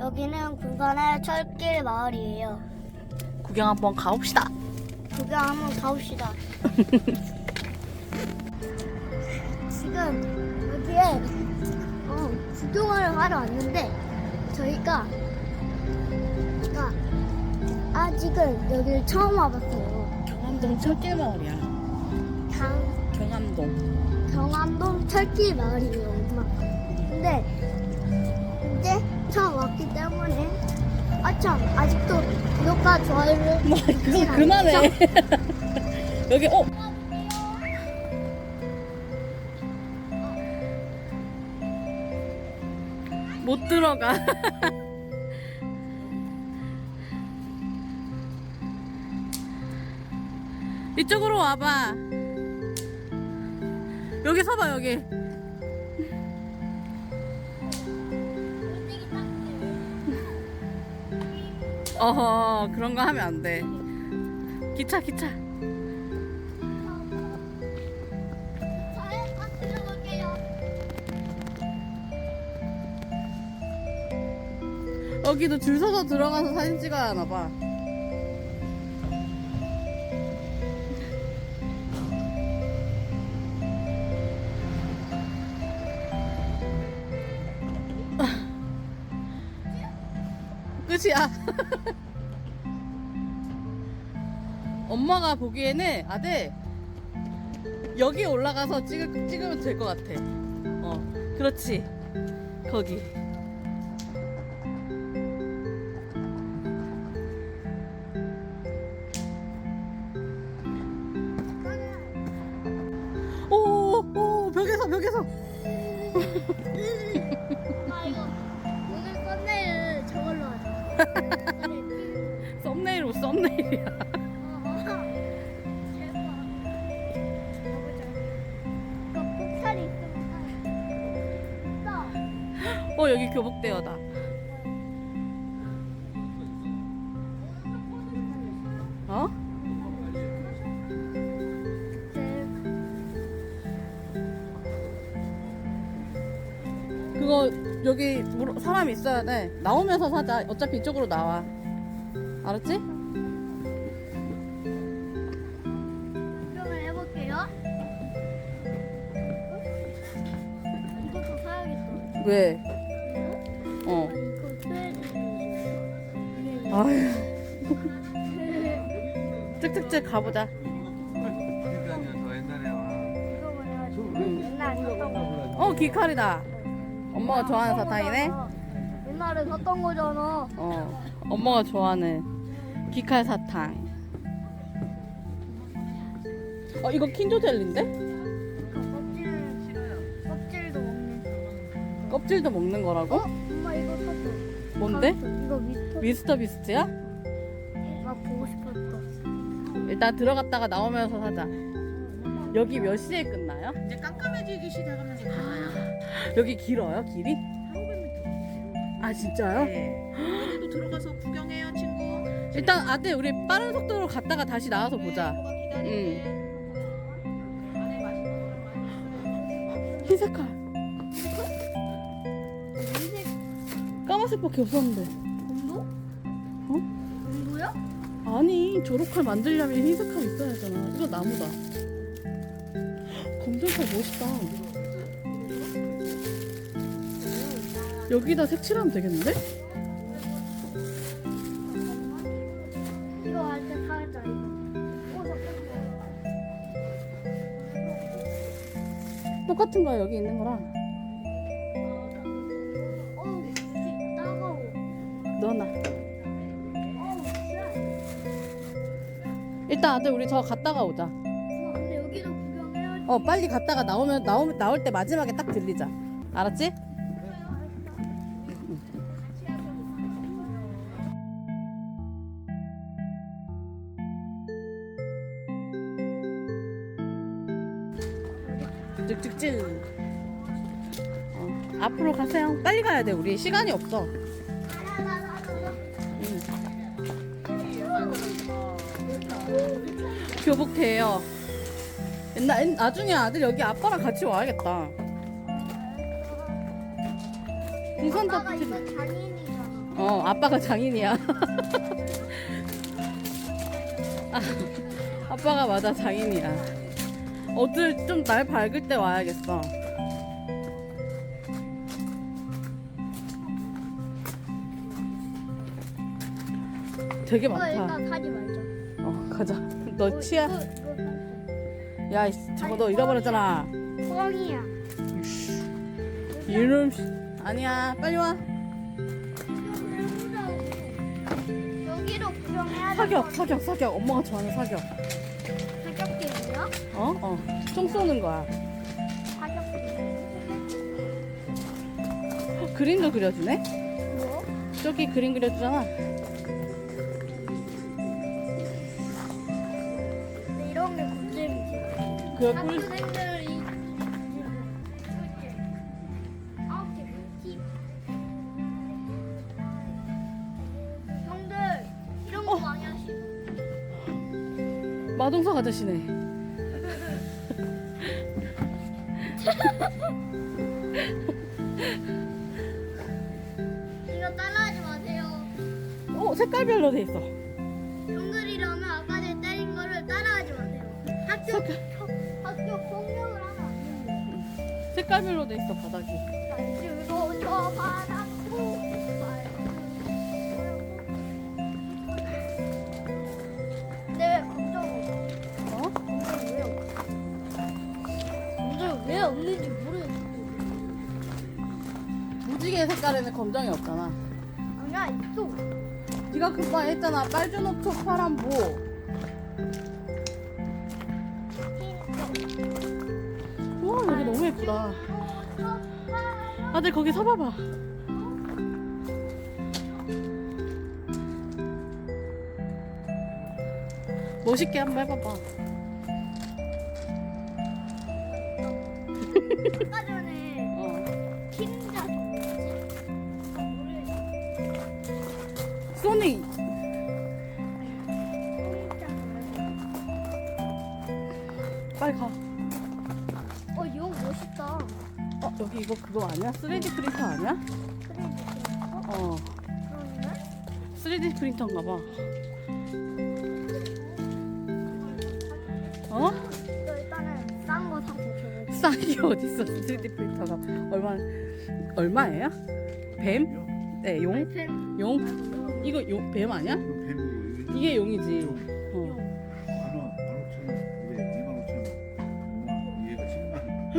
여기는 군산의 철길 마을이에요. 구경 한번 가봅시다. 구경 한번 가봅시다. 지금 여기에 어, 구경을 하러 왔는데 저희가 제가 아직은 여기를 처음 와봤어요. 경암동 철길 마을이야. 강, 경암동. 경암동 철길 마을이에요. 엄마. 근데 이제 처음 왔기 때문에 아참 아직도 구독과 좋아요를 그거 잊지 그만해. 않죠? 여기 어 못 들어가. 이쪽으로 와봐. 여기 서봐 여기. 어허 그런 거 하면 안 돼. 기차 기차. 여기도 줄 서서 들어가서 사진 찍어야 하나 봐. 끝이야. 엄마가 보기에는 아들 여기 올라가서 찍을, 찍으면 될 것 같아. 어, 그렇지. 거기. 썸네일로 썸네일이야. 어, 여기 교복대여다. 그거 여기 물- 사람 있어야 돼. 나오면서 사자. 어차피 이쪽으로 나와. 알았지? 구경을 해볼게요. 이것도 사야겠다. 왜? 어. 아, 이거. 아휴. 쭉쭉쭉 가보자. 그러니까요, 저 옛날에 와. 이거 응. 옛날 샀던 거. 어, 귀칼이다. 엄마가 좋아하는 사탕이네. 옛날에 샀던 거잖아. 어, 엄마가 좋아하는 귀칼 사탕. 어, 이거 킨조 젤리인데? 껍질 껍질도 먹는. 껍질도 먹는 거라고? 어? 엄마 이거 샀어. 뭔데? 이거 미스터. 미스터 비스트야? 나 보고 싶었어. 일단 들어갔다가 나오면서 사자. 여기 몇 시에 끝나요? 이제 깜깜해지기 시작하면 괜찮아요. 여기 길어요, 길이? 500m. 아, 진짜요? 네. 여기도 들어가서 구경해요, 친구. 일단 아들 우리 빠른 속도로 갔다가 다시 나와서 보자. 친구가 기다리네. 안에 맛있는 거 많이 흰 색깔. 흰색 까만색밖에 없었는데. 검도? 어? 검도야? 아니 조로칼 만들려면 흰 색깔 있어야 하잖아. 이거 나무다. 검정색 멋있다. 여기다 색칠하면 되겠는데? 이거 할 때 사자 이거. 어. 똑같은 거야 여기 있는 거랑. 어우, 따가워. 넣어놔. 어우, 쎄. 일단 아들 우리 저 갔다가 오자. 엄마, 근데 여기도 구경해야지. 어 빨리 갔다가 나오면 나오, 나올 때 마지막에 딱 들리자. 알았지? 쭉쭉쭉. 어, 앞으로 가세요. 빨리 가야 돼 우리 시간이 없어. 응. 교복해요. 옛날 옛- 나중에 아들 여기 아빠랑 같이 와야겠다. 풍선 아빠가 터트리. 장인이잖아. 어, 아빠가 장인이야. 아, 아빠가 맞아, 장인이야. 어딜 좀 날 밝을 때 와야겠어. 되게 이거 많다. 일단 사지 말자. 어, 가자. 너 치아. 이거, 이거 살 야, 이씨, 저거 너 잃어버렸잖아. 뻥이야. 이놈, 씨. 아니야, 빨리 와. 여기로 구경해야 돼. 사격, 사격, 사격. 엄마가 좋아하는 사격. 어? 어. 총 쏘는 거야. 어, 그림도 그려주네? 뭐? 저기 그림 그려주잖아. 근데 이런 게 꿀잼이지. 그래, 꿀, 학생들이 아홉 개 꿀팁. 형들 이런 거 어. 많이 하시. 마동석 아저씨네. 이거 따라하지 마세요. 어, 색깔별로 돼 있어. 형들이라면 아까 전에 때린 거를 따라하지 마세요. 학교 학교 폭력을 하면 안 돼요. 색깔별로 돼 있어, 바닥이. 알주로 저 바닥고 왜 없는지 모르겠어. 무지개 색깔에는 검정이 없잖아. 아니야 있어. 네가 그거 했잖아. 빨주노초 파란 보. 우와, 여기 너무 예쁘다. 아들, 거기 서봐봐. 멋있게 한번 해봐봐. 아까 전에 어. 킨자 소닉. 빨리 가. 어 이거 멋있다. 어, 여기 이거 그거 아니야? 3D 프린터 아니야? 그래도 재밌어? 어. 그러네. 3D 프린터인가 봐. 어? 너 일단은 싼 거 사고 줘 야지. 싼게 어딨어? 3D 프린터가 얼마 얼마예요? 뱀? 네, 용? 펜. 용? 이거 용, 뱀 아니야? 이게 용이지. 어. 만원, 만 오천 원, 이게 이만 오천 원, 얘가 십만 원.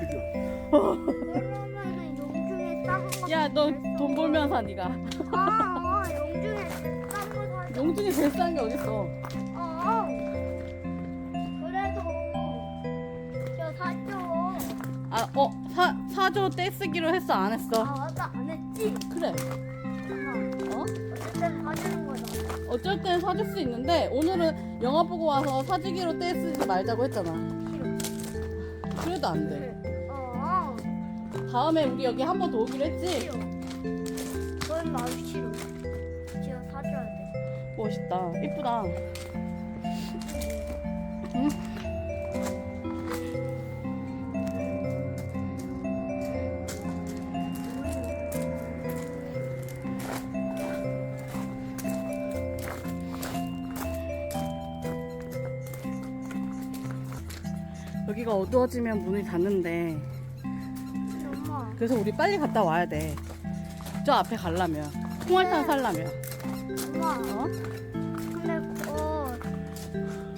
그죠? 그러면은 용 중에 싼 거. 야, 너 돈 벌면 사, 니가. 아, 아, 용 중에 싼거 사. 용 중에 제일 싼 게 어딨어? 어. 아, 어, 사, 사줘 떼쓰기로 했어? 안 했어? 아 맞다 안 했지. 그래. 어? 어? 어쨌든 사주는 거다. 어쩔 땐 사줄 수 있는데, 오늘은 영화 보고 와서 사주기로 떼쓰지 말자고 했잖아. 싫어. 그래도 안 돼. 어. 다음에 우리 여기 한 번 더 오기로 했지? 싫어. 그건 나도 싫어. 지금 사줘야 돼. 멋있다. 이쁘다. 여기가 어두워지면 문을 닫는데 엄마. 그래서 우리 빨리 갔다 와야 돼. 저 앞에 가려면 홍알탕 살려면 엄마. 어? 근데 어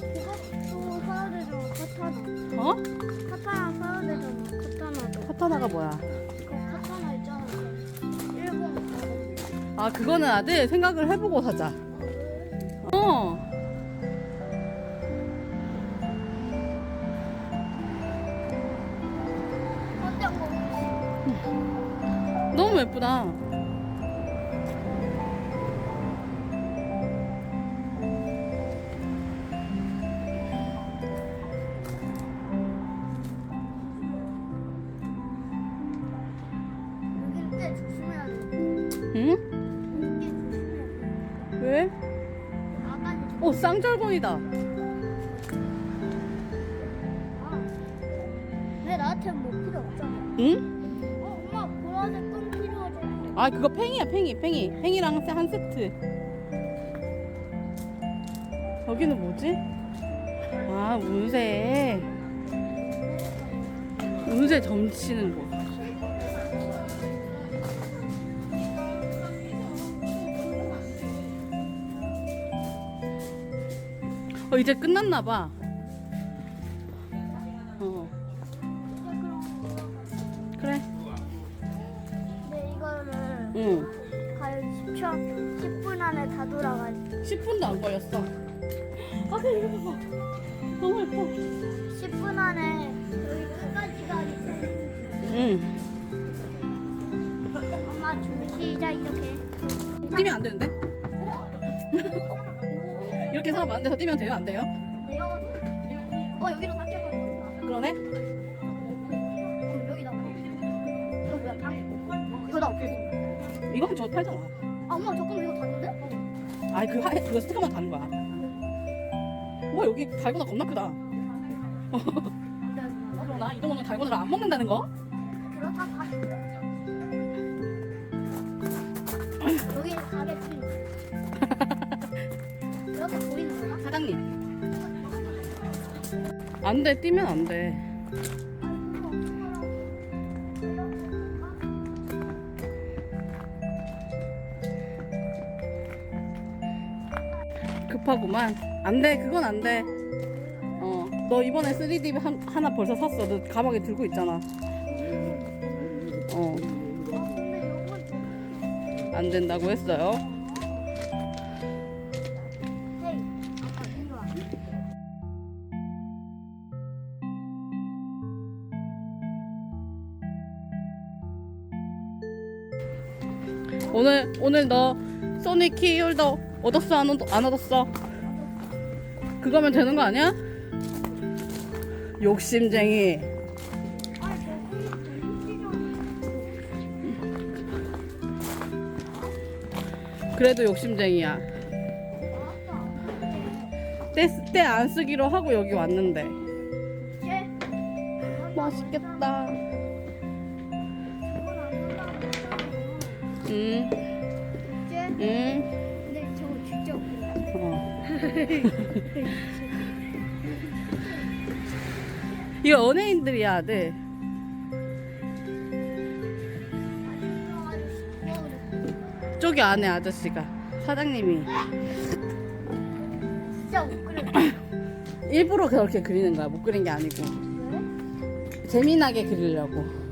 그것도 사야 되잖아. 카타나. 어? 카타나 사야 되잖아. 카타나도. 카타나가 뭐야? 그 카타나 있잖아. 그 일본 거. 아 그거는 아들 생각을 해보고 사자. 너무 예쁘다. 여긴 꽤 조심해야 돼. 응? 여기 조심해야 돼. 왜? 아까 어 쌍절곤이다. 아. 왜 나한테 뭐 필요 없잖아. 응? 아. 아 그거 팽이야 팽이 팽이 팽이랑 한 세트 여기는 뭐지? 아 운세 운세 점치는 곳 어 이제 끝났나 봐 시작 이렇게. 뛰면 안 되는데? 이렇게 사람 많은 데서 뛰면 돼요? 안 돼요? 어 여기로 닦여버린다. 그러네? 어, 여기다. 이거 뭐야 방? 이거 나 없어. 이건 저 팔잖아. 아 엄마 잠깐 이거 닫는데? 아이, 그, 하- 그거 스티커만 다는 거야. 와, 여기 달고나 겁나 크다. 어, 나 이동호는 달고나를 안 먹는다는 거? 그렇다 다. 여기 보이는 거야? 사장님. 안 돼, 뛰면 안 돼. 급하구만. 안 돼, 그건 안 돼. 어, 너 이번에 3D 한, 하나 벌써 샀어. 너 가방에 들고 있잖아. 어, 안 된다고 했어요. 오늘, 오늘 너 소닉 키홀더 얻었어? 안, 얻, 안 얻었어? 그거면 되는 거 아니야? 욕심쟁이. 그래도 욕심쟁이야. 때안 쓰기로 하고 여기 왔는데. 맛있겠다. 응, 응. 어. 이거 연예인들이야, 네. 저기 안에 아저씨가 사장님이 진짜 못 그려. 일부러 그렇게 그리는 거야. 못 그린 게 아니고 재미나게 그리려고.